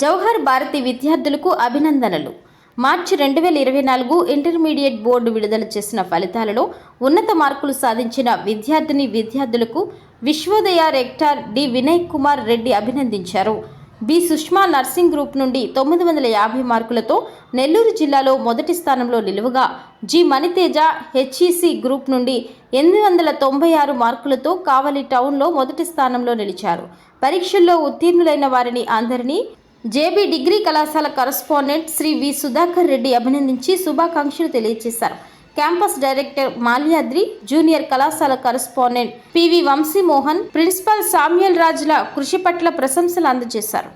జవహర్ భారతి విద్యార్థులకు అభినందనలు. మార్చి రెండు వేల ఇరవై నాలుగు ఇంటర్మీడియట్ బోర్డు విడుదల చేసిన ఫలితాలలో ఉన్నత మార్కులు సాధించిన విద్యార్థిని విద్యార్థులకు విశ్వోదయ రెక్టార్ డి వినయ్ కుమార్ రెడ్డి అభినందించారు. బి సుష్మా నర్సింగ్ గ్రూప్ నుండి తొమ్మిది వందల యాభై మార్కులతో నెల్లూరు జిల్లాలో మొదటి స్థానంలో నిలువగా జి మణితేజ హెచ్ఈసి గ్రూప్ నుండి ఎనిమిది వందల తొంభై ఆరు మార్కులతో కావలి టౌన్లో మొదటి స్థానంలో నిలిచారు. పరీక్షల్లో ఉత్తీర్ణులైన వారిని అందరినీ జేబీ డిగ్రీ కళాశాల కరస్పాండెంట్ శ్రీ వి సుధాకర్ రెడ్డి అభినందించి శుభాకాంక్షలు తెలియజేశారు. క్యాంపస్ డైరెక్టర్ మాల్యాద్రి జూనియర్ కళాశాల correspondent PV Vamshimohan principal Samuel రాజుల కృషి పట్ల ప్రశంసలు అందజేశారు.